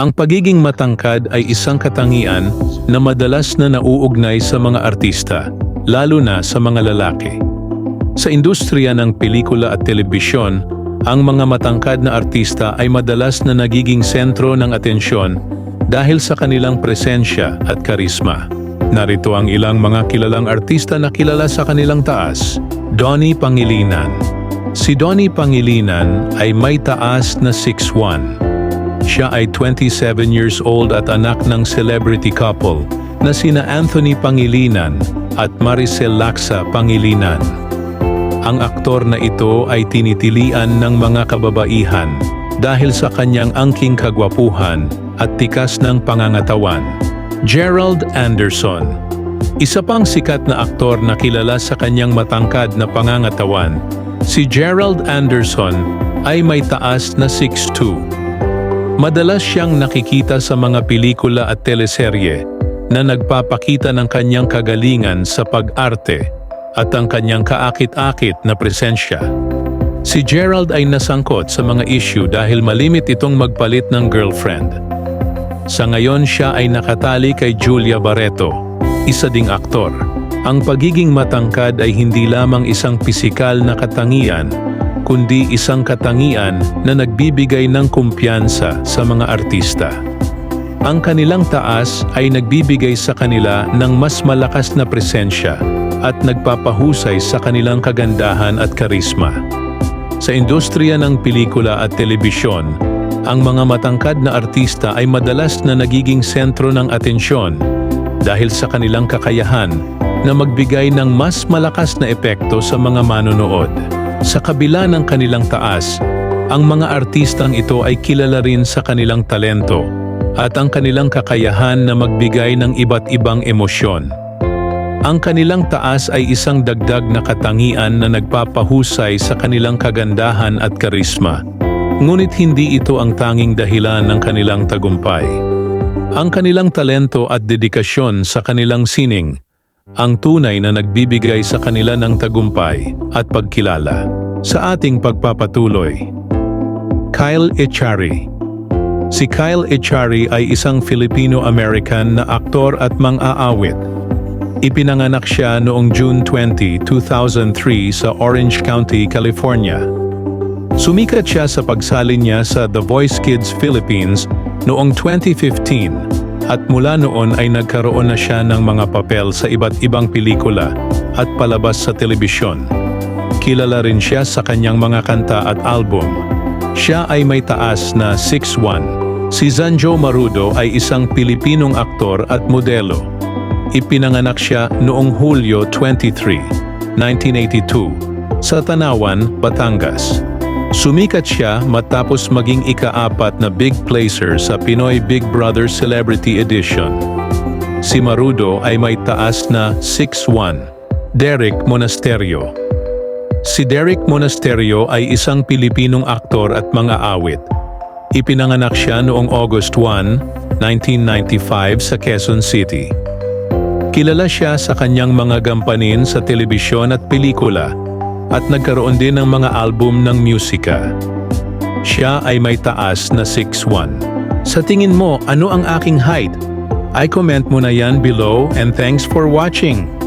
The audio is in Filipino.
Ang pagiging matangkad ay isang katangian na madalas na nauugnay sa mga artista, lalo na sa mga lalaki. Sa industriya ng pelikula at telebisyon, ang mga matangkad na artista ay madalas na nagiging sentro ng atensyon dahil sa kanilang presensya at karisma. Narito ang ilang mga kilalang artista na kilala sa kanilang taas. Donnie Pangilinan Si Donnie Pangilinan ay may taas na 6'1". Siya ay 27 years old at anak ng celebrity couple na sina Anthony Pangilinan at Maricel Laksa Pangilinan. Ang aktor na ito ay tinitilian ng mga kababaihan dahil sa kanyang angking kagwapuhan at tikas ng pangangatawan. Gerald Anderson Isa pang sikat na aktor na kilala sa kanyang matangkad na pangangatawan, si Gerald Anderson ay may taas na 6'2". Madalas siyang nakikita sa mga pelikula at teleserye na nagpapakita ng kanyang kagalingan sa pag-arte at ang kanyang kaakit-akit na presensya. Si Gerald ay nasangkot sa mga issue dahil malimit itong magpalit ng girlfriend. Sa ngayon siya ay nakatali kay Julia Barreto, isa ding aktor. Ang pagiging matangkad ay hindi lamang isang pisikal na katangian kundi isang katangian na nagbibigay ng kumpiyansa sa mga artista. Ang kanilang taas ay nagbibigay sa kanila ng mas malakas na presensya at nagpapahusay sa kanilang kagandahan at karisma. Sa industriya ng pelikula at telebisyon, ang mga matangkad na artista ay madalas na nagiging sentro ng atensyon dahil sa kanilang kakayahan na magbigay ng mas malakas na epekto sa mga manonood. Sa kabila ng kanilang taas, ang mga artistang ito ay kilala rin sa kanilang talento at ang kanilang kakayahan na magbigay ng iba't ibang emosyon. Ang kanilang taas ay isang dagdag na katangian na nagpapahusay sa kanilang kagandahan at karisma. Ngunit hindi ito ang tanging dahilan ng kanilang tagumpay. Ang kanilang talento at dedikasyon sa kanilang sining ang tunay na nagbibigay sa kanila ng tagumpay at pagkilala. Sa ating pagpapatuloy, Kyle Echari Si Kyle Echari ay isang Filipino-American na aktor at mang-aawit. Ipinanganak siya noong June 20, 2003 sa Orange County, California. Sumikat siya sa pagsalin niya sa The Voice Kids Philippines noong 2015 at mula noon ay nagkaroon na siya ng mga papel sa iba't ibang pelikula at palabas sa telebisyon. Kilala rin siya sa kanyang mga kanta at album. Siya ay may taas na 6'1". Si Zanjo Marudo ay isang Pilipinong aktor at modelo. Ipinanganak siya noong Hulyo 23, 1982 sa Tanawan, Batangas. Sumikat siya matapos maging ikaapat na big placer sa Pinoy Big Brother Celebrity Edition. Si Marudo ay may taas na 6'1". Derek Monasterio Si Derek Monasterio ay isang Pilipinong aktor at mga awit. Ipinanganak siya noong August 1, 1995 sa Quezon City. Kilala siya sa kanyang mga gampanin sa telebisyon at pelikula at nagkaroon din ng mga album ng musika. Siya ay may taas na 6'1". Sa tingin mo, ano ang aking height? I comment mo na yan below and thanks for watching.